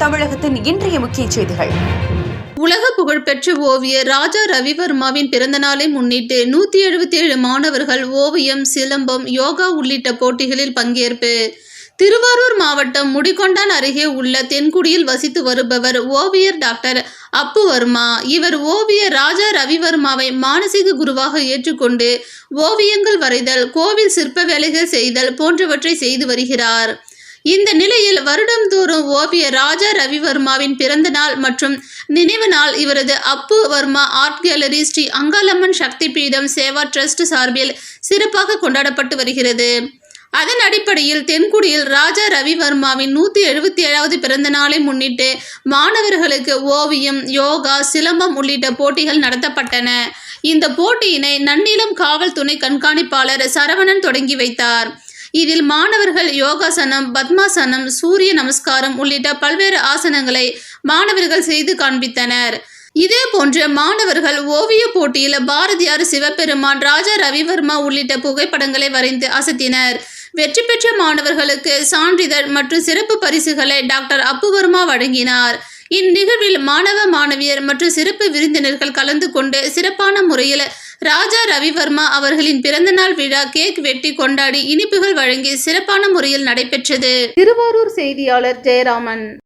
தமிழகத்தின் இன்றைய முக்கிய செய்திகள். உலக புகழ்பெற்ற ஓவியர் ராஜா ரவிவர்மாவின் பிறந்தநாளை முன்னிட்டு நூற்றி எழுபத்தி ஏழு மாணவர்கள் ஓவியம் சிலம்பம் யோகா உள்ளிட்ட போட்டிகளில் பங்கேற்பு. திருவாரூர் மாவட்டம் முடிகொண்டான் அருகே உள்ள தென்குடியில் வசித்து வருபவர் ஓவியர் டாக்டர் அப்பு வர்மா இவர் ஓவியர் ராஜா ரவிவர்மாவை மானசீக குருவாக ஏற்றுக்கொண்டு ஓவியங்கள் வரைதல் கோவில் சிற்ப வேலைகள் செய்தல் போன்றவற்றை செய்து வருகிறார். இந்த நிலையில் வருடம்தோறும் ஓவியர் ராஜா ரவிவர்மாவின் பிறந்த நாள் மற்றும் நினைவு நாள் இவரது Appu Varma art gallery Sri Angalamman Shakti Peedam Seva trust சார்பில் சிறப்பாக கொண்டாடப்பட்டு வருகிறது. அதன் அடிப்படையில் தென்குடியில் ராஜா ரவிவர்மாவின் நூற்றி எழுபத்தி ஏழாவது பிறந்த நாளை முன்னிட்டு மாணவர்களுக்கு ஓவியம் யோகா சிலம்பம் உள்ளிட்ட போட்டிகள் நடத்தப்பட்டன. இந்த போட்டியினை நன்னிலம் காவல் துணை கண்காணிப்பாளர் சரவணன் தொடங்கி வைத்தார். இதில் மாணவர்கள் யோகாசனம் பத்மாசனம் சூரிய நமஸ்காரம் உள்ளிட்ட பல்வேறு ஆசனங்களை மாணவர்கள் செய்து காண்பித்தனர். இதே போன்று மாணவர்கள் ஓவிய போட்டியில் பாரதியார் சிவபெருமான் ராஜா ரவிவர்மா உள்ளிட்ட புகைப்படங்களை வரைந்து அசத்தினர். வெற்றி பெற்ற மாணவர்களுக்கு சான்றிதழ் மற்றும் சிறப்பு பரிசுகளை டாக்டர் அப்புவர்மா வழங்கினார். இந்நிகழ்வில் மாணவ மாணவியர் மற்றும் சிறப்பு விருந்தினர்கள் கலந்து கொண்டு சிறப்பான முறையில் ராஜா ரவிவர்மா அவர்களின் பிறந்தநாள் விழா கேக் வெட்டி கொண்டாடி இனிப்புகள் வழங்கி சிறப்பான முறையில் நடைபெற்றது. திருவாரூர் செய்தியாளர் ஜெயராமன்.